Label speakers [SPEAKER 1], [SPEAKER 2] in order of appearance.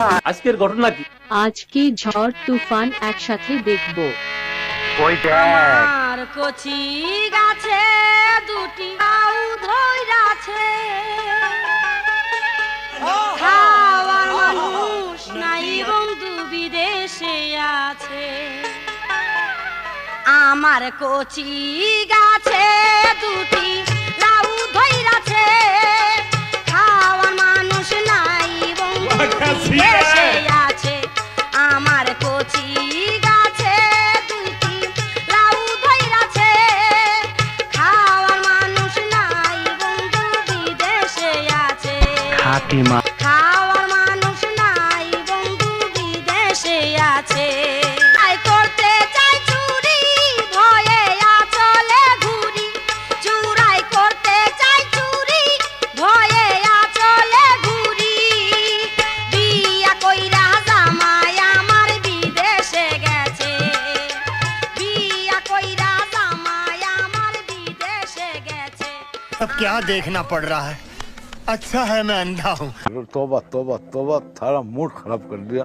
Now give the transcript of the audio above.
[SPEAKER 1] আজকের ঘটনা কি?
[SPEAKER 2] আজকে ঝড় তুফান একসাথে দেখব।
[SPEAKER 1] ওই
[SPEAKER 3] আমার কচি গাছে দুটি লাউ ধইরাছে খাওয়ার মানুষ নাই বন্ধু বিদেশে আছে। আমার কচি গাছে বিদেশে আছে আমার কচি গাছে। দুটি লাউ ধইরাছে খাওয়ার মানুষ নাই বন্ধু বিদেশে আছে।
[SPEAKER 4] अब क्या देखना पड़ रहा है? अच्छा है मैं अंधा हूँ।
[SPEAKER 5] तोबा तोबा तोबा, थारा मूड खराब कर दिया।